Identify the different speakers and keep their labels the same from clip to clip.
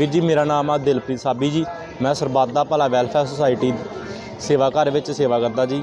Speaker 1: ਵੀਰ ਜੀ, ਮੇਰਾ ਨਾਮ ਆ ਦਿਲਪ੍ਰੀਤ ਸਾਬੀ ਜੀ। ਮੈਂ ਸਰਬੱਤ ਦਾ ਭਲਾ ਵੈਲਫੇਅਰ ਸੁਸਾਇਟੀ ਸੇਵਾ ਘਰ ਵਿੱਚ ਸੇਵਾ ਕਰਦਾ ਜੀ।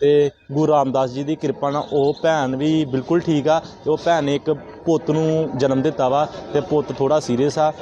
Speaker 1: ਤੇ ਗੁਰੂ ਰਾਮਦਾਸ ਜੀ ਦੀ ਕਿਰਪਾ ਨਾਲ ਉਹ ਭੈਣ ਵੀ ਬਿਲਕੁਲ ਠੀਕ ਆ ਤੇ ਉਹ ਭੈਣ ਨੇ ਇੱਕ ਪੁੱਤ ਨੂੰ ਜਨਮ ਦਿੱਤਾ ਵਾ ਤੇ ਪੁੱਤ ਥੋੜਾ ਸੀਰੀਅਸ ਆ।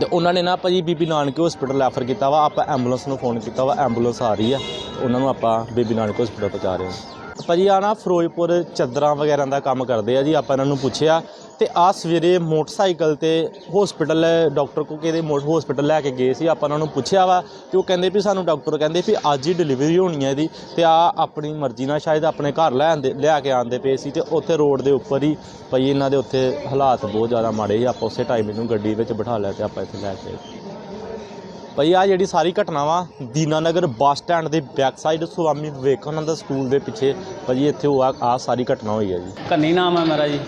Speaker 1: ਤੇ ਉਹਨਾਂ ਨੇ ਨਾ ਭਾਜੀ ਬੀਬੀ ਨਾਨਕ ਹਸਪੀਟਲ ਰੈਫਰ ਕੀਤਾ ਵਾ, ਆਪਾਂ ਐਂਬੂਲੈਂਸ ਨੂੰ ਫੋਨ ਕੀਤਾ ਵਾ ਐਂਬੂਲੈਂਸ ਆ ਰਹੀ ਆ ਉਹਨਾਂ ਨੂੰ ਆਪਾਂ ਬੀਬੀ ਨਾਨਕ ਹਸਪੀਟਲ ਪਹੁੰਚਾ ਰਹੇ ਹਾਂ। ਭਾਜੀ ਆ ਨਾ ਫਿਰੋਜ਼ਪੁਰ ਚੱਦਰਾਂ ਵਗੈਰਾ ਦਾ ਕੰਮ ਕਰਦੇ ਆ ਜੀ, ਆਪਾਂ ਇਹਨਾਂ ਨੂੰ ਪੁੱਛਿਆ ਤੇ ਆ ਸਵੇਰੇ ਮੋਟਰਸਾਈਕਲ ਤੇ ਹਸਪੀਟਲ ਡਾਕਟਰ ਕੋ ਕਿਹਦੇ ਹਸਪੀਟਲ ਲੈ ਕੇ ਗਏ ਸੀ। ਆਪਾਂ ਉਹਨਾਂ ਨੂੰ ਪੁੱਛਿਆ ਵਾ ਤੇ ਉਹ ਕਹਿੰਦੇ ਵੀ ਸਾਨੂੰ ਡਾਕਟਰ ਕਹਿੰਦੇ ਵੀ ਅੱਜ ਹੀ ਡਿਲੀਵਰੀ ਹੋਣੀ ਹੈ ਇਹਦੀ ਤੇ ਆ ਆਪਣੀ ਮਰਜ਼ੀ ਨਾਲ ਸ਼ਾਇਦ ਆਪਣੇ ਘਰ ਲੈ ਆਂਦੇ ਲਿਆ ਕੇ ਆਂਦੇ ਪਏ ਸੀ ਤੇ ਉੱਥੇ ਰੋਡ ਦੇ ਉੱਪਰ ਹੀ ਭਾਈ ਇਹਨਾਂ ਦੇ ਉੱਥੇ ਹਾਲਾਤ ਬਹੁਤ ਜ਼ਿਆਦਾ ਮਾੜੇ ਸੀ। ਆਪਾਂ ਉਸੇ ਟਾਈਮ ਇਹਨੂੰ ਗੱਡੀ ਵਿੱਚ ਬਿਠਾ ਲਿਆ ਤੇ ਆਪਾਂ ਇੱਥੇ ਲੈ ਕੇ ਆਏ। ਭਾਈ ਆ ਜਿਹੜੀ ਸਾਰੀ ਘਟਨਾ ਵਾ, ਦੀਨਾਨਗਰ ਬੱਸ ਸਟੈਂਡ ਦੇ back side Swami Vivekananda school ਦੇ ਪਿੱਛੇ ਭਾਜੀ ਇੱਥੇ ਉਹ ਆ ਆ ਸਾਰੀ ਘਟਨਾ ਹੋਈ ਹੈ ਜੀ।
Speaker 2: ਕੰਨੀ ਨਾਮ ਹੈ ਮੇਰਾ ਜੀ।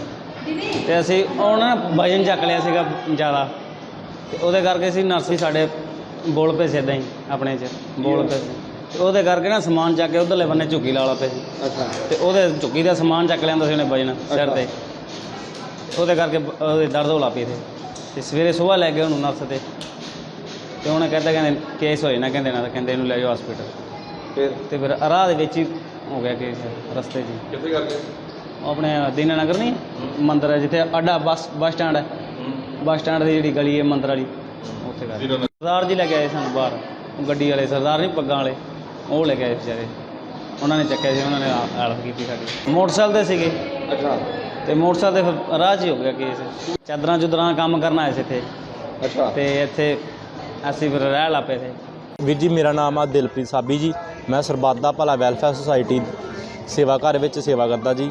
Speaker 2: ਤੇ ਅਸੀਂ ਉਹ ਨਾ ਵਜਨ ਚੱਕ ਲਿਆ ਸੀਗਾ ਜ਼ਿਆਦਾ। ਤੇ ਉਹਦੇ ਕਰਕੇ ਅਸੀਂ ਨਰਸੀ ਸਾਡੇ ਬੋਲ ਪਏ ਸੀ ਏਦਾਂ ਹੀ ਆਪਣੇ 'ਚ ਬੋਲ ਪਏ ਸੀ। ਤੇ ਉਹਦੇ ਕਰਕੇ ਨਾ ਸਮਾਨ ਚੱਕ ਕੇ ਉਧਰਲੇ ਬੰਨੇ ਝੁੱਗੀ ਲਾ ਲਾ ਪਏ ਸੀ।
Speaker 3: ਅੱਛਾ।
Speaker 2: ਤੇ ਉਹਦੇ ਝੁੱਗੀ ਦਾ ਸਮਾਨ ਚੱਕ ਲਿਆਂਦਾ ਸੀ ਉਹਨੇ ਵਜਨ ਸਿਰ ਤੇ। ਉਹਦੇ ਕਰਕੇ ਬ- ਉਹਦੇ ਦਰਦ ਹੋਲਾ ਪਈ ਤੇ ਤੇ ਸਵੇਰੇ ਸਵੇਰ ਲੈ ਗਏ ਉਹਨੂੰ ਨਰਸ ਤੇ। ਤੇ ਉਹਨੇ ਕਹਿੰਦਾ ਕਹਿੰਦੇ ਕੇਸ ਹੋਏ ਨਾ ਕਹਿੰਦੇ ਨਾ ਤਾਂ ਕਹਿੰਦੇ ਇਹਨੂੰ ਲੈ ਜਾਓ ਹਸਪੀਟਲ
Speaker 3: ਫਿਰ?
Speaker 2: ਤੇ ਫਿਰ ਰਾਹ ਦੇ ਵਿੱਚ ਹੀ ਹੋ ਗਿਆ ਕੇਸ ਰਸਤੇ 'ਚ।
Speaker 3: ਕਿੱਥੇ ਕਰਕੇ
Speaker 2: ਆਪਣੇ ਦੀਨਾਨਗਰ ਨਹੀਂ ਮੰਦਿਰ ਹੈ ਜਿੱਥੇ ਅੱਡਾ ਬੱਸ ਬੱਸ ਸਟੈਂਡ ਹੈ। ਬੱਸ ਸਟੈਂਡ ਦੀ ਜਿਹੜੀ ਗਲੀ ਹੈ ਮੰਦਿਰ ਵਾਲੀ ਉੱਥੇ ਕਰ ਸਰਦਾਰ ਜੀ ਲੈ ਕੇ ਆਏ ਸਾਨੂੰ ਬਾਹਰ ਉਹ ਗੱਡੀ ਵਾਲੇ ਸਰਦਾਰ ਨਹੀਂ ਪੱਗਾਂ ਵਾਲੇ ਉਹ ਲੈ ਕੇ ਆਏ ਵਿਚਾਰੇ। ਉਹਨਾਂ ਨੇ ਚੱਕਿਆ ਸੀ ਉਹਨਾਂ ਨੇ ਹੈਲਪ ਕੀਤੀ ਸਾਡੀ। ਮੋਟਰਸਾਈਕਲ ਤੇ ਸੀਗੇ।
Speaker 3: ਅੱਛਾ।
Speaker 2: ਤੇ ਮੋਟਰਸਾਈਕਲ ਤੇ ਫਿਰ ਰਾਹ 'ਚ ਹੀ ਹੋ ਗਿਆ ਕੇਸ। ਚਾਦਰਾਂ ਚੁਦਰਾਂ ਕੰਮ ਕਰਨ ਆਏ ਸੀ ਇੱਥੇ।
Speaker 3: ਅੱਛਾ।
Speaker 2: ਤੇ ਇੱਥੇ ਅਸੀਂ ਫਿਰ ਰਹਿ ਲਾਪੇ ਤੇ
Speaker 1: ਵੀਰ ਜੀ ਮੇਰਾ ਨਾਮ ਆ ਦਿਲਪ੍ਰੀਤ ਸਾਬੀ ਜੀ। ਮੈਂ ਸਰਬੱਤ ਦਾ ਭਲਾ ਵੈਲਫੇਅਰ ਸੁਸਾਇਟੀ ਸੇਵਾ ਘਰ ਵਿੱਚ ਸੇਵਾ ਕਰਦਾ ਜੀ।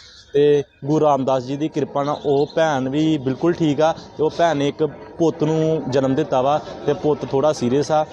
Speaker 1: ਤੇ ਗੁਰੂ ਰਾਮਦਾਸ ਜੀ ਦੀ ਕਿਰਪਾ ਨਾਲ ਉਹ ਭੈਣ ਵੀ ਬਿਲਕੁਲ ਠੀਕ ਆ ਤੇ ਉਹ ਭੈਣ ਨੇ ਇੱਕ ਪੁੱਤ ਨੂੰ ਜਨਮ ਦਿੱਤਾ ਵਾ ਤੇ ਪੁੱਤ ਥੋੜਾ ਸੀਰੀਅਸ ਆ।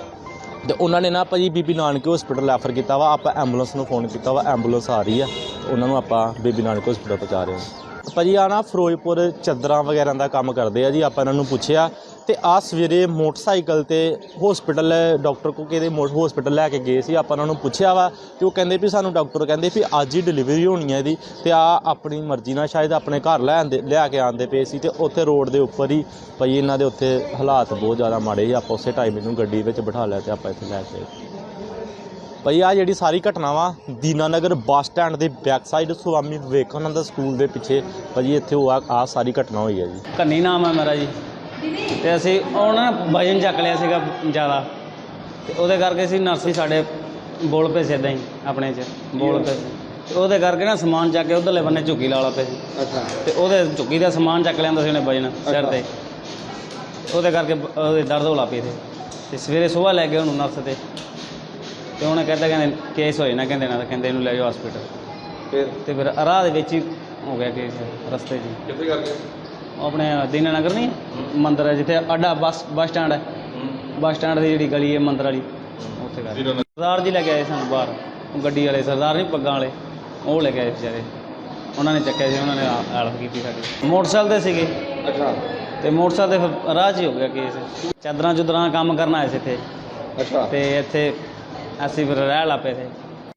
Speaker 1: ਤੇ ਉਹਨਾਂ ਨੇ ਨਾ ਭਾਜੀ ਬੀਬੀ ਨਾਨਕ ਹਸਪੀਟਲ ਰੈਫਰ ਕੀਤਾ ਵਾ, ਆਪਾਂ ਐਂਬੂਲੈਂਸ ਨੂੰ ਫੋਨ ਕੀਤਾ ਵਾ ਐਂਬੂਲੈਂਸ ਆ ਰਹੀ ਆ, ਉਹਨਾਂ ਨੂੰ ਆਪਾਂ ਬੀਬੀ ਨਾਨਕ ਹਸਪੀਟਲ ਪਹੁੰਚਾ ਰਹੇ ਹਾਂ। ਭਾਜੀ ਆ ਨਾ ਫਿਰੋਜ਼ਪੁਰ ਚੱਦਰਾਂ ਵਗੈਰਾ ਦਾ ਕੰਮ ਕਰਦੇ ਆ ਜੀ, ਆਪਾਂ ਇਹਨਾਂ ਨੂੰ ਪੁੱਛਿਆ ਤੇ ਆ ਸਵੇਰੇ ਮੋਟਰਸਾਈਕਲ ਤੇ ਹਸਪੀਟਲ ਡਾਕਟਰ ਕੋ ਕਿਹਦੇ ਹਸਪੀਟਲ ਲੈ ਕੇ ਗਏ ਸੀ, ਆਪਾਂ ਉਹਨਾਂ ਨੂੰ ਪੁੱਛਿਆ ਵਾ ਤੇ ਉਹ ਕਹਿੰਦੇ ਵੀ ਸਾਨੂੰ ਡਾਕਟਰ ਕਹਿੰਦੇ ਵੀ ਅੱਜ ਹੀ ਡਿਲੀਵਰੀ ਹੋਣੀ ਹੈ ਇਹਦੀ ਤੇ ਆ ਆਪਣੀ ਮਰਜ਼ੀ ਨਾਲ ਸ਼ਾਇਦ ਆਪਣੇ ਘਰ ਲੈ ਆਂਦੇ ਲਿਆ ਕੇ ਆਂਦੇ ਪਏ ਸੀ ਤੇ ਉੱਥੇ ਰੋਡ ਦੇ ਉੱਪਰ ਹੀ ਭਾਈ ਇਹਨਾਂ ਦੇ ਉੱਥੇ ਹਾਲਾਤ ਬਹੁਤ ਜ਼ਿਆਦਾ ਮਾੜੇ ਸੀ, ਆਪਾਂ ਉਸੇ ਟਾਈਮ ਇਹਨੂੰ ਗੱਡੀ ਵਿੱਚ ਬਿਠਾ ਲਿਆ ਤੇ ਆਪਾਂ ਇੱਥੇ ਲੈ ਕੇ ਆਏ। ਭਾਈ ਆ ਜਿਹੜੀ ਸਾਰੀ ਘਟਨਾ ਵਾ, ਦੀਨਾਨਗਰ ਬੱਸ ਸਟੈਂਡ ਦੇ back side Swami Vivekananda school ਦੇ ਪਿੱਛੇ ਭਾਜੀ ਇੱਥੇ ਉਹ ਆ ਆ ਸਾਰੀ ਘਟਨਾ ਹੋਈ ਹੈ ਜੀ।
Speaker 2: ਕੰਨੀ ਨਾਮ ਹੈ ਮੇਰਾ ਜੀ। ਤੇ ਅਸੀਂ ਉਹ ਨਾ ਵਜਨ ਚੱਕ ਲਿਆ ਸੀਗਾ ਜ਼ਿਆਦਾ। ਤੇ ਉਹਦੇ ਕਰਕੇ ਅਸੀਂ ਨਰਸੀ ਸਾਡੇ ਬੋਲ ਪਏ ਸੀ ਏਦਾਂ ਹੀ ਆਪਣੇ 'ਚ ਬੋਲ ਪਏ ਸੀ ਤੇ ਉਹਦੇ ਕਰਕੇ ਨਾ ਸਮਾਨ ਚੱਕ ਕੇ ਉਧਰਲੇ ਬੰਨੇ ਝੁੱਗੀ ਲਾ ਲਾ ਪਏ ਸੀ
Speaker 3: ਅੱਛਾ।
Speaker 2: ਤੇ ਉਹਦੇ ਝੁੱਗੀ ਦਾ ਸਮਾਨ ਚੱਕ ਲਿਆਂਦਾ ਸੀ ਉਹਨੇ ਵਜਨ ਸਿਰ ਤੇ। ਉਹਦੇ ਕਰਕੇ ਬ- ਉਹਦੇ ਦਰਦ ਹੋਲਾ ਪਈ ਤੇ ਤੇ ਸਵੇਰੇ ਸਵੇਰ ਲੈ ਗਏ ਉਹਨੂੰ ਨਰਸ ਤੇ। ਤੇ ਉਹਨੇ ਕਹਿੰਦਾ ਕਹਿੰਦੇ ਕੇਸ ਹੋਏ ਨਾ ਕਹਿੰਦੇ ਨਾ ਤਾਂ ਕਹਿੰਦੇ ਇਹਨੂੰ ਲੈ ਜਾਓ ਹਸਪੀਟਲ
Speaker 3: ਫਿਰ?
Speaker 2: ਤੇ ਫਿਰ ਰਾਹ ਦੇ ਵਿੱਚ ਹੀ ਹੋ ਗਿਆ ਕੇਸ ਰਸਤੇ 'ਚ ਹੀ।
Speaker 3: ਕਿੱਥੇ ਕਰਕੇ
Speaker 2: ਉਹ ਆਪਣੇ ਦੀਨਾਨਗਰ ਨਹੀਂ ਮੰਦਿਰ ਹੈ ਜਿੱਥੇ ਅੱਡਾ ਬੱਸ ਬੱਸ ਸਟੈਂਡ ਹੈ। ਬੱਸ ਸਟੈਂਡ ਦੀ ਜਿਹੜੀ ਗਲੀ ਹੈ ਮੰਦਿਰ ਵਾਲੀ ਉੱਥੇ ਕਰ। ਸਰਦਾਰ ਜੀ ਲੈ ਕੇ ਆਏ ਸਾਨੂੰ ਬਾਹਰ ਉਹ ਗੱਡੀ ਵਾਲੇ ਸਰਦਾਰ ਨਹੀਂ ਪੱਗਾਂ ਵਾਲੇ ਉਹ ਲੈ ਕੇ ਆਏ ਵਿਚਾਰੇ। ਉਹਨਾਂ ਨੇ ਚੱਕਿਆ ਸੀ ਉਹਨਾਂ ਨੇ ਹੈਲਪ ਕੀਤੀ ਸਾਡੀ। ਮੋਟਰਸਾਈਕਲ ਤੇ ਸੀਗੇ।
Speaker 3: ਅੱਛਾ।
Speaker 2: ਤੇ ਮੋਟਰਸਾਈਕਲ ਤੇ ਫਿਰ ਰਾਹ 'ਚ ਹੀ ਹੋ ਗਿਆ ਕੇਸ। ਚਾਦਰਾਂ ਚੁਦਰਾਂ ਕੰਮ ਕਰਨ ਆਏ ਸੀ ਇੱਥੇ।
Speaker 3: ਅੱਛਾ।
Speaker 2: ਤੇ ਇੱਥੇ ਅਸੀਂ ਫਿਰ ਰਹਿ ਲਾਪੇ ਤੇ